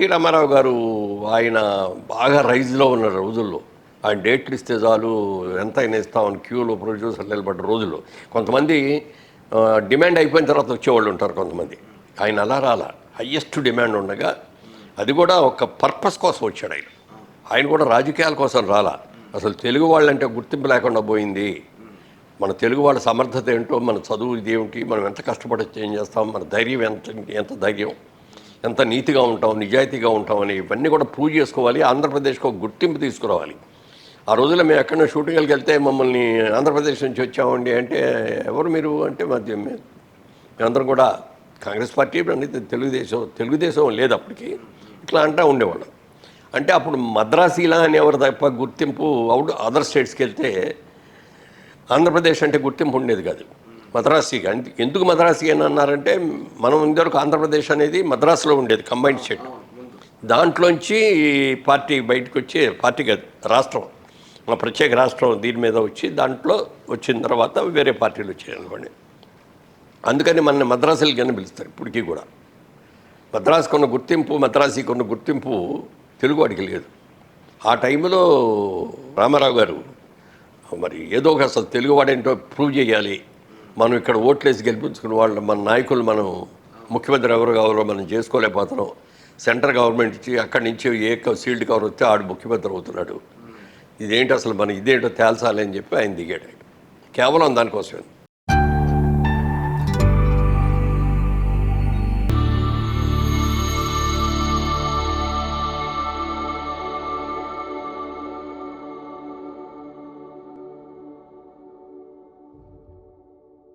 NT Ramarao గారు ఆయన బాగా రైజ్లో ఉన్న రోజుల్లో ఆయన డేట్లు ఇస్తే చాలు ఎంత అయినా ఇస్తామని క్యూలో ప్రొడ్యూసర్లు నిలబడ్డ రోజులు కొంతమంది డిమాండ్ అయిపోయిన తర్వాత వచ్చేవాళ్ళు ఉంటారు కొంతమంది. ఆయన అలా రాలా. హయ్యెస్ట్ డిమాండ్ ఉండగా అది కూడా ఒక పర్పస్ కోసం వచ్చాడు ఆయన. ఆయన కూడా రాజకీయాల కోసం రాలా. అసలు తెలుగు వాళ్ళంటే గుర్తింపు లేకుండా పోయింది. మన తెలుగు వాళ్ళ సమర్థత ఏంటో మన చదువు ఇదేమిటి మనం ఎంత కష్టపడి చేంజ్ చేస్తాం మన ధైర్యం ఎంత ఎంత ధైర్యం. ఎంత నీతిగా ఉంటాం నిజాయితీగా ఉంటాం అని ఇవన్నీ కూడా ప్రూవ్ చేసుకోవాలి. ఆంధ్రప్రదేశ్కి ఒక గుర్తింపు తీసుకురావాలి. ఆ రోజుల్లో మేము ఎక్కడైనా షూటింగ్కి వెళ్తే మమ్మల్ని ఆంధ్రప్రదేశ్ నుంచి వచ్చామండి అంటే ఎవరు మీరు అంటే మధ్య మేమందరం కూడా కాంగ్రెస్ పార్టీ అనేది తెలుగుదేశం తెలుగుదేశం లేదు అప్పటికి. ఇట్లా అంటూ ఉండేవాళ్ళం. అంటే అప్పుడు మద్రాసీలా అని ఎవరు తప్ప గుర్తింపు అవుట్ అదర్ స్టేట్స్కి వెళ్తే ఆంధ్రప్రదేశ్ అంటే గుర్తింపు ఉండేది కాదు. మద్రాసీగా అంటే ఎందుకు మద్రాసీ అని అన్నారంటే మనం ఇంతవరకు ఆంధ్రప్రదేశ్ అనేది మద్రాసులో ఉండేది కంబైన్డ్ స్టేట్. దాంట్లోంచి పార్టీ బయటకు వచ్చి పార్టీ కాదు రాష్ట్రం. మా ప్రత్యేక రాష్ట్రం దీని మీద వచ్చి దాంట్లో వచ్చిన తర్వాత వేరే పార్టీలు వచ్చాయి అనుకోండి. అందుకని మన మద్రాసులకైనా పిలుస్తారు ఇప్పటికీ కూడా. మద్రాసుకు ఉన్న గుర్తింపు మద్రాసీకి ఉన్న గుర్తింపు తెలుగువాడికి లేదు. ఆ టైంలో రామారావు గారు మరి ఏదో ఒక అసలు తెలుగువాడేంటో ప్రూవ్ చేయాలి మనం ఇక్కడ ఓట్లేసి గెలిపించుకున్న వాళ్ళు మన నాయకులు మనం ముఖ్యమంత్రి ఎవరు కావాలో మనం చేసుకోలేకపోతున్నాం. సెంట్రల్ గవర్నమెంట్ ఇచ్చి అక్కడి నుంచి ఏ సీల్డ్ కవర్ వస్తే ఆడు ముఖ్యమంత్రి అవుతున్నాడు. ఇదేంటి అసలు మన ఇదేంటో తేల్చాలి అని చెప్పి ఆయన దిగాడు. కేవలం దానికోసమే.